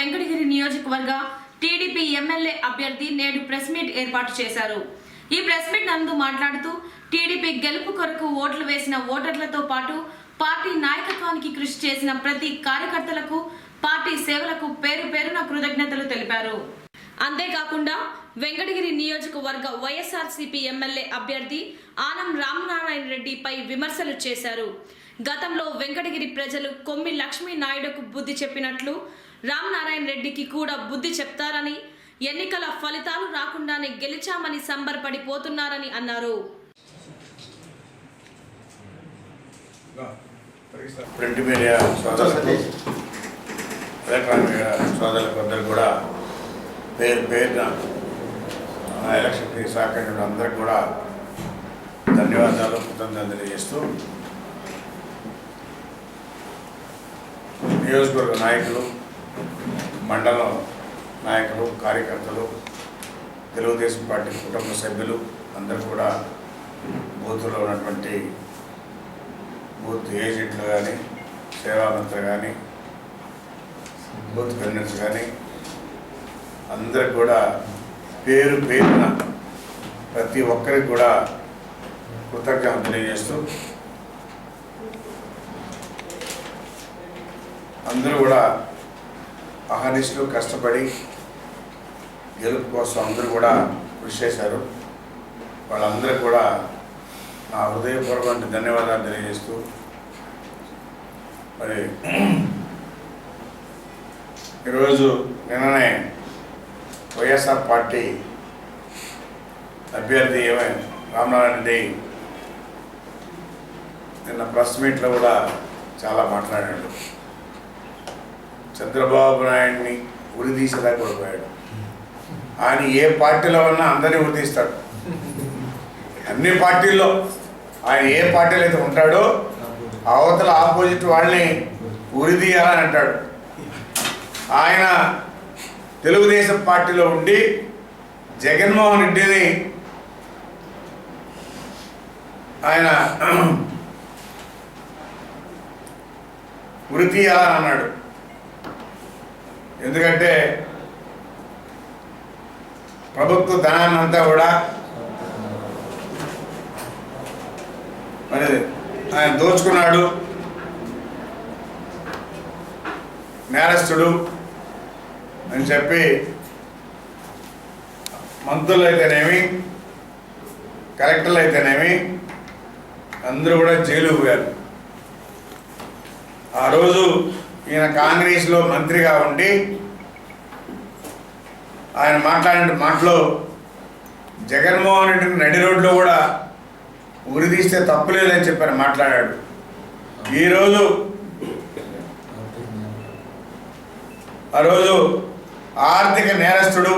వెంకటగిరి నియోజకవర్గ TDP MLA అభ్యర్థి నేడు ప్రెస్ మీట్ ఏర్పాటు చేశారు. ఈ ప్రెస్ మీట్ నందు మాట్లాడుతూ టీడీపీ గెలుపు కొరకు ఓట్లు వేసిన ఓటర్లతో పాటు పార్టీ నాయకత్వానికి కృషి చేసిన ప్రతి కార్యకర్తలకు పార్టీ సేవలకు పేరు పేరున కృతజ్ఞతలు తెలిపారు. అంతేకాకుండా వెంకటగిరి నియోజకవర్గ వైఎస్ఆర్సీపీ ఎమ్మెల్యే అభ్యర్థి ఆనం రామనారాయణ రెడ్డిపై విమర్శలు చేశారు. గతంలో వెంకటగిరి ప్రజలు కొమ్మి లక్ష్మీ నాయుడుకు బుద్ధి చెప్పినట్లు రామనారాయణ రెడ్డికి కూడా బుద్ధి చెప్తారని ఎన్నికల ఫలితాలు రాకుండానే గెలిచామని సంబరపడిపోతున్నారని అన్నారు. ప్రింట్ మీడియా సోదరులకు ఎలక్ట్రానిక్ మీడియా సోదరులకు అందరూ కూడా పేరు పేరున ఆ ఎలక్షన్కి సహకరించిన అందరికి కూడా ధన్యవాదాలు కృతజ్ఞతలు తెలియజేస్తూ నియోజకవర్గ నాయకులు మండలం నాయకులు కార్యకర్తలు తెలుగుదేశం పార్టీ కుటుంబ సభ్యులు అందరూ కూడా బూతులో ఉన్నటువంటి బూత్ ఏజెంట్లు కానీ సేవామంత్రులు కానీ బూత్ కన్వీనర్స్ కానీ అందరికి కూడా పేరు పేరున ప్రతి ఒక్కరికి కూడా కృతజ్ఞత తెలియజేస్తూ అందరూ కూడా అహర్నిశలు కష్టపడి గెలుపు కోసం అందరూ కూడా కృషి చేశారు. వాళ్ళందరూ కూడా నా హృదయపూర్వక ధన్యవాదాలు తెలియజేస్తూ మరి ఈరోజు నిన్ననే వైఎస్ఆర్ పార్టీ అభ్యర్థి ఏమై రామనారాయణ రెడ్డి నిన్న ప్రెస్ మీట్లో కూడా చాలా మాట్లాడాడు. చంద్రబాబు నాయుడిని ఉరిదీసేలా కోల్పోయాడు ఆయన ఏ పార్టీలో ఉన్నా అందరినీ ఉరిదీస్తాడు అన్ని పార్టీల్లో ఆయన ఏ పార్టీలో అయితే ఉంటాడో అవతల ఆపోజిట్ వాళ్ళని ఉరిదీయాలని అంటాడు. ఆయన తెలుగుదేశం పార్టీలో ఉండి జగన్మోహన్ రెడ్డిని ఆయన ఉరి అన్నాడు. ఎందుకంటే ప్రభుత్వ ధనాన్ని అంతా కూడా మరి ఆయన దోచుకున్నాడు నేరస్తుడు అని చెప్పి మంత్రులు అయితేనేమి కలెక్టర్లు అయితేనేమి అందరూ కూడా జైలు పోయారు. ఆ రోజు ఈయన కాంగ్రెస్లో మంత్రిగా ఉండి ఆయన మాట్లాడిన మాటలో జగన్మోహన్ రెడ్డి నడి రోడ్లో కూడా ఉరి తీస్తే తప్పులేదని చెప్పని మాట్లాడాడు. ఈరోజు ఆ రోజు ఆర్థిక నేరస్తుడు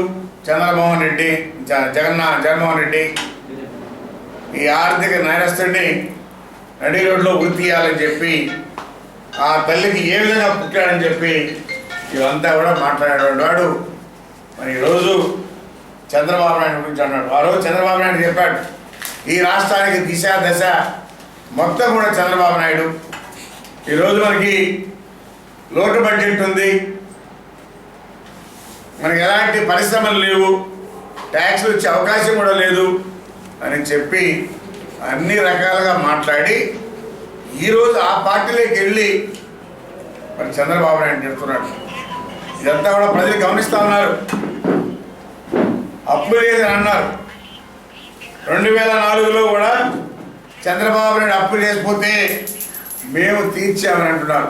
చంద్రమోహన్ రెడ్డి జ- జగన్మోహన్ రెడ్డి ఈ ఆర్థిక నేరస్తుడిని నడి రోడ్లో ఉరి తీయాలని చెప్పి ఆ తల్లికి ఏ విధంగా పుట్టాడని చెప్పి ఇవంతా కూడా మాట్లాడేవాడు వాడు. మరి ఈరోజు చంద్రబాబు నాయుడు గురించి అన్నాడు ఆ రోజు చంద్రబాబు నాయుడు చెప్పాడు ఈ రాష్ట్రానికి దిశ దశ మొత్తం కూడా చంద్రబాబు నాయుడు. ఈరోజు మనకి లోటు బడ్జెట్ ఉంది మనకి ఎలాంటి పరిశ్రమలు లేవు. ట్యాక్స్లు వచ్చే అవకాశం కూడా లేదు అని చెప్పి అన్ని రకాలుగా మాట్లాడి ఈరోజు ఆ పార్టీలోకి వెళ్ళి మరి చంద్రబాబు నాయుడు చెప్తున్నాడు. ఇదంతా కూడా ప్రజలు గమనిస్తా ఉన్నారు. అప్పు లేదని అన్నారు. రెండు వేల నాలుగులో కూడా చంద్రబాబు నాయుడు అప్పు చేసిపోతే మేము తీర్చామని అంటున్నారు.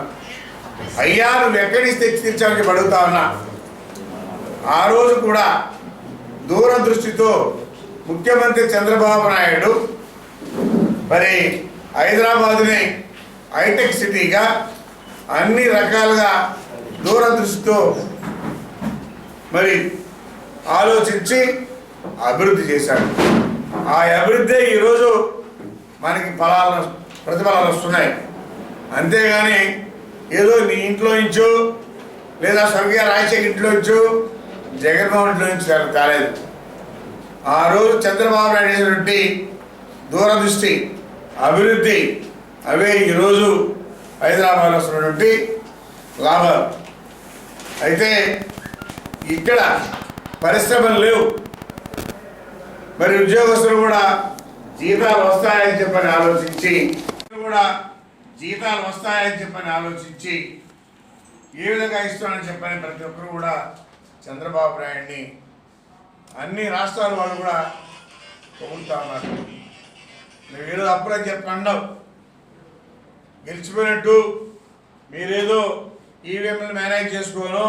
అయ్యా నువ్వు ఎక్కడి నుంచి తెచ్చి తీర్చామని చెప్పి అడుగుతా ఉన్నా. ఆ రోజు కూడా దూరదృష్టితో ముఖ్యమంత్రి చంద్రబాబు నాయుడు మరి హైదరాబాద్ని హైటెక్ సిటీగా అన్ని రకాలుగా దూరదృష్టితో మరి ఆలోచించి అభివృద్ధి చేశాడు. ఆ అభివృద్ధి ఈరోజు మనకి ఫలాలు ప్రతిఫలాలు వస్తున్నాయి. అంతేగాని ఏదో నీ ఇంట్లో నుంచో లేదా స్వర్గీయ రాజశేఖర్ ఇంట్లో నుంచో జగన్మోహన్ ఇంట్లో నుంచి కాలేదు ఆ రోజు చంద్రబాబు నాయుడు దూరదృష్టి అభివృద్ధి. అవే ఈరోజు హైదరాబాద్లో వస్తున్నటువంటి లాభాలు. అయితే ఇక్కడ పరిశ్రమలు లేవు. మరి ఉద్యోగస్తులు కూడా జీతాలు వస్తాయని చెప్పని ఆలోచించి కూడా జీతాలు వస్తాయని చెప్పని ఆలోచించి ఏ విధంగా ఇస్తానని చెప్పని ప్రతి ఒక్కరు కూడా చంద్రబాబు నాయుడిని అన్ని రాష్ట్రాల వాళ్ళు కూడా పొగుడుతా ఉన్నారు. నువ్వు ఏదో అప్పుడని చెప్పండి గెలిచిపోయినట్టు మీరేదో ఈవీఎంలు మేనేజ్ చేసుకోను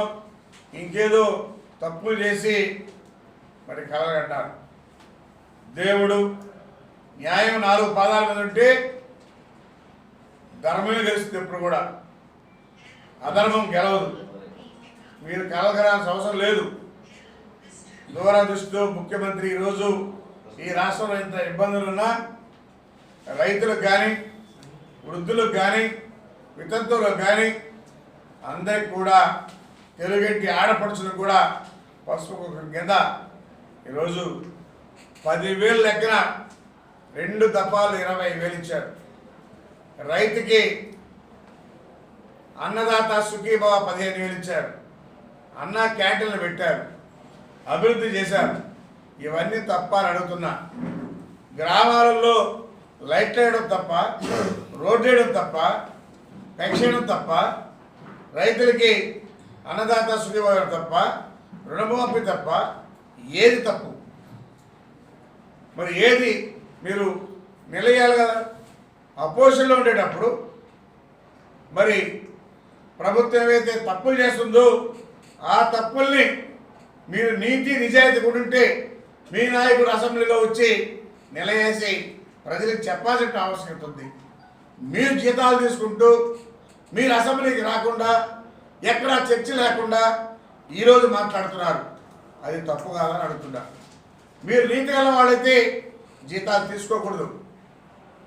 ఇంకేదో తప్పులు చేసి మరి కలగంటారు దేవుడు న్యాయం నాలుగు పాదాల మీద ఉంటే ధర్మమే గెలుస్తుంది ఎప్పుడు కూడా. అధర్మం గెలవదు. మీరు కలగరాల్సిన అవసరం లేదు. దూరదృష్టితో ముఖ్యమంత్రి ఈరోజు ఈ రాష్ట్రంలో ఇంత ఇబ్బందులున్నా రైతులకు కానీ వృద్ధులకు కానీ వితంతువులకు కానీ అందరికి కూడా తెలుగెట్టి ఆడపడుచులకు కూడా పసుపు కింద ఈరోజు పదివేలు లెక్కన రెండు దఫాలు ఇరవై వేలు ఇచ్చారు. రైతుకి అన్నదాత సుఖీభావ పదిహేను వేలు ఇచ్చారు. అన్న క్యాంటీన్లు పెట్టారు. అభివృద్ధి చేశారు. ఇవన్నీ తప్ప అని అడుగుతున్నా. గ్రామాలలో లైట్లు వేయడం తప్ప రోడ్ వేయడం తప్ప పెన్షన్ తప్ప రైతులకి అన్నదాత సుఖీభావం తప్ప రుణమాఫీ తప్ప ఏది తప్పు? మరి ఏది మీరు నిలయాలి కదా? అపోజిషన్లో ఉండేటప్పుడు మరి ప్రభుత్వం ఏవైతే తప్పులు చేస్తుందో ఆ తప్పుల్ని మీరు నీతి నిజాయితీ ఉంటే మీ నాయకుడు అసెంబ్లీలో వచ్చి నిలయేసి ప్రజలకు చెప్పాల్సిన ఆవశ్యకత ఉంది. మీరు జీతాలు తీసుకుంటూ మీరు అసెంబ్లీకి రాకుండా ఎక్కడా చర్చ లేకుండా ఈరోజు మాట్లాడుతున్నారు. అది తప్పు కాదని అడుగుతున్నా. మీరు నీతి గల వాళ్ళైతే జీతాలు తీసుకోకూడదు.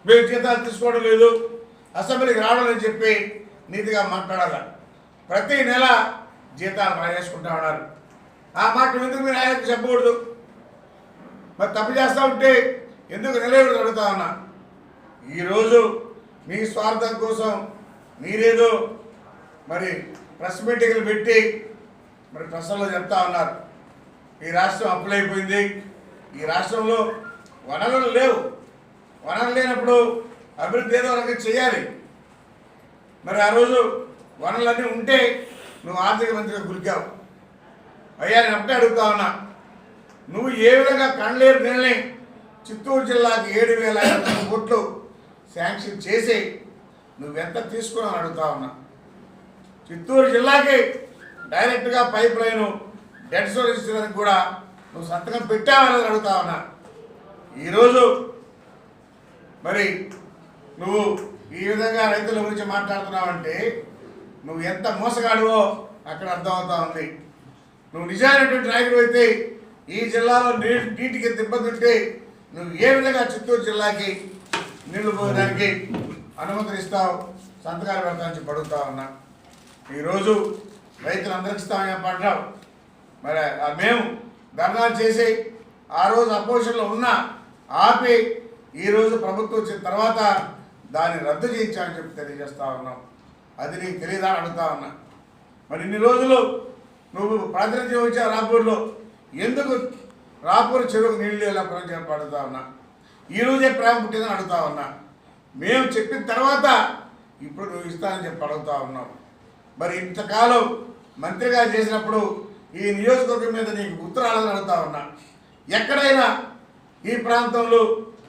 మీరు జీతాలు తీసుకోవడం లేదు. అసెంబ్లీకి రావడం అని చెప్పి నీతిగా మాట్లాడాలి? ప్రతి నెల జీతాలు రాయేసుకుంటా ఉన్నారు. ఆ మాట ఎందుకు మీరు ఆయనకు చెప్పకూడదు? మరి తప్పు చేస్తూ ఉంటే ఎందుకు నిలబడి అడుగుతా ఉన్నా ఈరోజు మీ స్వార్థం కోసం మీరేదో మరి ప్రెస్ మీటింగ్లు పెట్టి మరి ప్రశ్నలో చెప్తా ఉన్నారు. ఈ రాష్ట్రం అప్పులైపోయింది. ఈ రాష్ట్రంలో వనరులు లేవు. వనరులు లేనప్పుడు అభివృద్ధి ఏదో రకంగా చేయాలి. మరి ఆ రోజు వనరులన్నీ ఉంటే నువ్వు ఆర్థిక మంత్రిగా గురికావు. అయ్యా నేను అప్పుడే అడుగుతా ఉన్నా. నువ్వు ఏ విధంగా కండ్లేరు నీళ్ళని చిత్తూరు జిల్లాకి ఏడు వేల ఐదు వందల కోట్లు శాంక్షన్ చేసి నువ్వెంత తీసుకున్నావు అడుగుతా ఉన్నా. చిత్తూరు జిల్లాకి డైరెక్ట్గా పైప్ లైన్ డెడ్ స్టోరేజ్ కూడా నువ్వు సంతకం పెట్టావని అడుగుతా ఉన్నా. ఈరోజు మరి నువ్వు ఈ విధంగా రైతుల గురించి మాట్లాడుతున్నావంటే నువ్వు ఎంత మోసగాడువో అక్కడ అర్థమవుతా ఉంది. నువ్వు నిజమైనటువంటి నాయకుడు అయితే ఈ జిల్లాలో నీటికి ఎంత ఇబ్బంది ఉంటే నువ్వు ఏ విధంగా చిత్తూరు జిల్లాకి నీళ్ళు పోయడానికి అనుమతులు ఇస్తావు సంతకాలు పెడతామని చెప్పి అడుగుతా ఉన్నా. ఈరోజు రైతులందరికీ ఇస్తామని పడ్డావు మరి మేము ధర్నాలు చేసి ఆ రోజు అపోజిషన్లో ఉన్నా ఆపి ఈరోజు ప్రభుత్వం వచ్చిన తర్వాత దాన్ని రద్దు చేయించామని చెప్పి తెలియజేస్తా ఉన్నాం అది నీకు తెలియదా అని అడుగుతా ఉన్నా. మరి ఇన్ని రోజులు నువ్వు ప్రాతినిధ్యం వచ్చావు రాపూర్లో ఎందుకు రాపూరి చెరువుకు నీళ్ళు ఎలా ప్రయోజనం పడుతా ఉన్నా ఈ రోజే ప్రేమ పుట్టిందని అడుగుతా ఉన్నా మేము చెప్పిన తర్వాత ఇప్పుడు నువ్వు ఇస్తానని చెప్పి అడుగుతా ఉన్నావు. మరి ఇంతకాలం మంత్రిగా చేసినప్పుడు ఈ నియోజకవర్గం మీద నీకు ఉత్తరాలని అడుగుతా ఉన్నా ఎక్కడైనా ఈ ప్రాంతంలో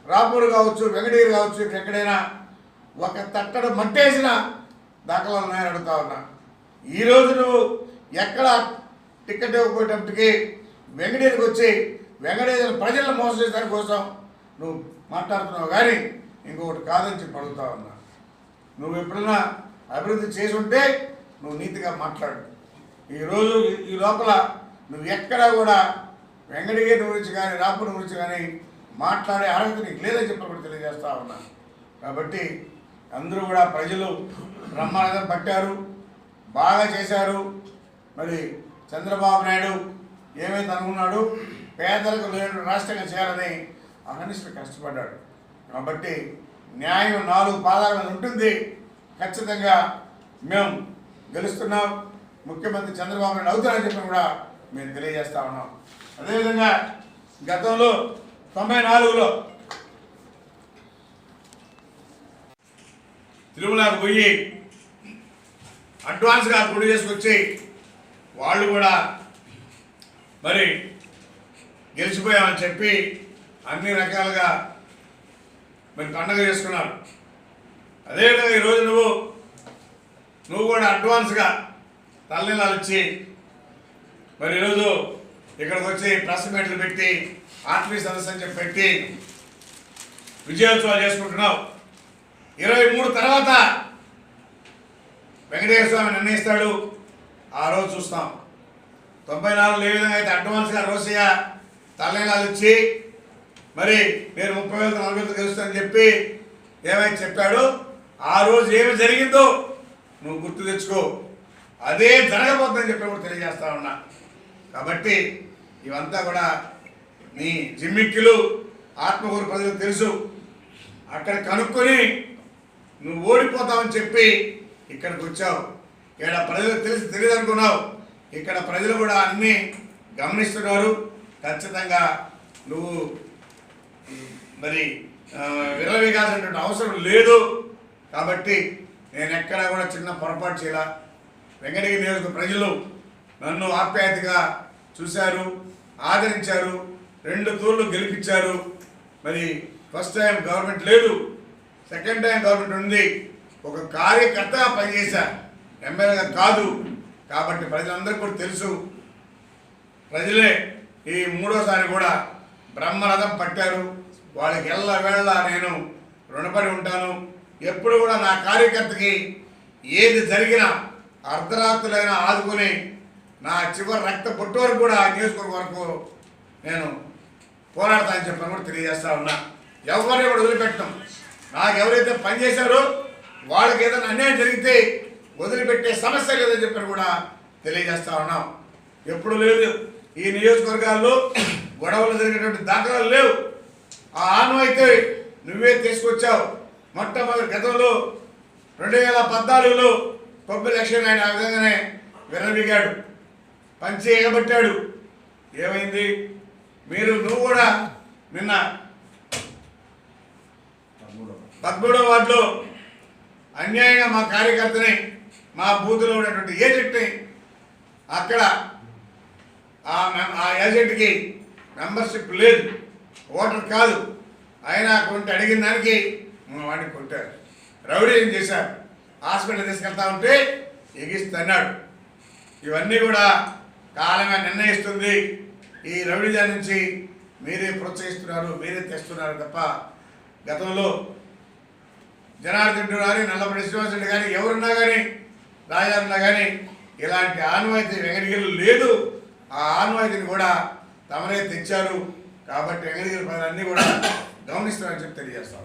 రాపూరు కావచ్చు వెంకటగిరి కావచ్చు ఎక్కడైనా ఒక తట్టడు మట్టేసిన దాఖలాలు ఉన్నాయని అడుగుతా ఉన్నా. ఈరోజు నువ్వు ఎక్కడ టికెట్ ఇవ్వకపోయేటప్పటికి వెంకటగిరికి వచ్చి వెంకటేశ్వర ప్రజలను మోసం చేసడానికి కోసం నువ్వు మాట్లాడుతున్నావు కానీ ఇంకొకటి కాదని చెప్పి అడుగుతా ఉన్నా. నువ్వు ఎప్పుడైనా అభివృద్ధి చేసి ఉంటే నువ్వు నీతిగా మాట్లాడు. ఈరోజు ఈ- ఈ లోపల నువ్వు ఎక్కడా కూడా వెంకటగిరి గురించి కానీ రాపుని గురించి కానీ మాట్లాడే అర్హత నీకు లేదని చెప్పి కూడా తెలియజేస్తా ఉన్నా. కాబట్టి అందరూ కూడా ప్రజలు బ్రహ్మానందం పట్టారు బాగా చేశారు. మరి చంద్రబాబు నాయుడు ఏమైతే అనుకున్నాడు? పేదలకు లేని రాష్ట్రంగా చేయాలని అహర్నిశలు కష్టపడ్డాడు. కాబట్టి న్యాయం నాలుగు పాదాల మీద ఉంటుంది. ఖచ్చితంగా మేము గెలుస్తున్నాం. ముఖ్యమంత్రి చంద్రబాబు నాయుడు అవుతారని చెప్పి కూడా మేము తెలియజేస్తా ఉన్నాం. అదేవిధంగా గతంలో తొంభై నాలుగులో తిరుమలకు పోయి అడ్వాన్స్గా గుడి చేసుకొచ్చి వాళ్ళు కూడా మరి గెలిచిపోయామని చెప్పి అన్ని రకాలుగా మరి పండగ చేసుకున్నారు. అదేవిధంగా ఈరోజు నువ్వు నువ్వు కూడా అడ్వాన్స్గా తల్లిలాలు ఇచ్చి మరి ఈరోజు ఇక్కడికి వచ్చి ప్రెస్ మీట్లు పెట్టి ఆత్మీయ సదస్సు అని చెప్పి పెట్టి విజయోత్సవాలు చేసుకుంటున్నావు. ఇరవై మూడు తర్వాత వెంకటేశ్వర స్వామి నిర్ణయిస్తాడు. ఆ రోజు చూస్తాం. తొంభై నాలుగులో ఏ విధంగా అయితే అడ్వాన్స్గా రోసయ్య తల్లిలాలు ఇచ్చి మరి మీరు ముప్పై వేల నలభై వేలు గెలుస్తానని చెప్పి ఏమైతే చెప్పాడో? ఆ రోజు ఏమి జరిగిందో నువ్వు గుర్తు తెచ్చుకో. అదే జరగబోతుందని చెప్పి కూడా తెలియజేస్తా ఉన్నా. కాబట్టి ఇవంతా కూడా నీ జిమ్మిక్కులు ఆత్మకూరు ప్రజలకు తెలుసు. అక్కడ కనుక్కొని నువ్వు ఓడిపోతావని చెప్పి ఇక్కడికి వచ్చావు. ఇక్కడ ప్రజలకు తెలిసి తెలియదు అనుకున్నావు ఇక్కడ ప్రజలు కూడా అన్నీ గమనిస్తున్నారు. ఖచ్చితంగా నువ్వు మరి ఆ, విరవీగాల్సినటువంటి అవసరం లేదు. కాబట్టి నేను ఎక్కడా కూడా చిన్న పొరపాటు చేయాల. వెంకటగిరి నియోజక ప్రజలు నన్ను ఆప్యాయతగా చూశారు ఆదరించారు రెండు తూర్లు గెలిపించారు. మరి ఫస్ట్ టైం గవర్నమెంట్ లేదు. సెకండ్ టైం గవర్నమెంట్ ఉంది. ఒక కార్యకర్తగా పనిచేశా. ఎమ్మెల్యేగా కాదు. కాబట్టి ప్రజలందరికీ కూడా తెలుసు. ప్రజలే ఈ మూడోసారి కూడా బ్రహ్మరథం పట్టారు. వాళ్ళకి ఎల్ల వేళ నేను రుణపడి ఉంటాను. ఎప్పుడు కూడా నా కార్యకర్తకి ఏది జరిగినా అర్ధరాత్రులైనా ఆదుకుని నా చివరి రక్త పొట్టు వరకు కూడా ఆ నియోజకవర్గం వరకు నేను పోరాడతానని చెప్పని కూడా తెలియజేస్తా ఉన్నా. ఎవరిని కూడా వదిలిపెట్టడం నాకు ఎవరైతే పనిచేశారో వాళ్ళకి ఏదైనా అన్యాయం జరిగితే వదిలిపెట్టే సమస్య లేదని చెప్పని కూడా తెలియజేస్తా ఉన్నాం. ఎప్పుడు లేదు. ఈ నియోజకవర్గాల్లో గొడవలు జరిగేటువంటి దాఖలాలు లేవు. ఆ ఆనవాయితీ నువ్వే తీసుకొచ్చావు. మొట్టమొదటి గతంలో రెండు వేల పద్నాలుగులో పబ్బు లక్ష్మణ్ ఆయన ఆ విధంగానే విరమిగాడు. పంచి ఎగబట్టాడు. ఏమైంది? మీరు నువ్వు కూడా నిన్న పదమూడవ వార్డులో అన్యాయంగా మా కార్యకర్తని మా బూత్లో ఉన్నటువంటి ఏజెంట్ని అక్కడ ఆ ఆ ఏజెంట్కి మెంబర్షిప్ లేదు. ఓటర్ కాదు. ఆయన కొంటే అడిగిన దానికి మా వాడిని కొట్టారు. రౌడీ ఏం చేశారు? హాస్పిటల్ తీసుకెళ్తా ఉంటే ఎగిస్తన్నాడు. ఇవన్నీ కూడా కాలమే నిర్ణయిస్తుంది. ఈ రౌడీజా నుంచి మీరే ప్రోత్సహిస్తున్నారు మీరే తెస్తున్నారు తప్ప గతంలో జనార్దన్ రెడ్డి కానీ నల్లపల్లి శ్రీనివాస రెడ్డి కానీ ఎవరున్నా కానీ రాజారున్నా కానీ ఇలాంటి ఆన్వాయితీ వెంకటగిరి లేదు. ఆ ఆన్వాయితీని కూడా తమరే తెచ్చారు. కాబట్టి వెంకటగిరి ప్రజలన్నీ కూడా గమనిస్తారని చెప్పి తెలియజేస్తాం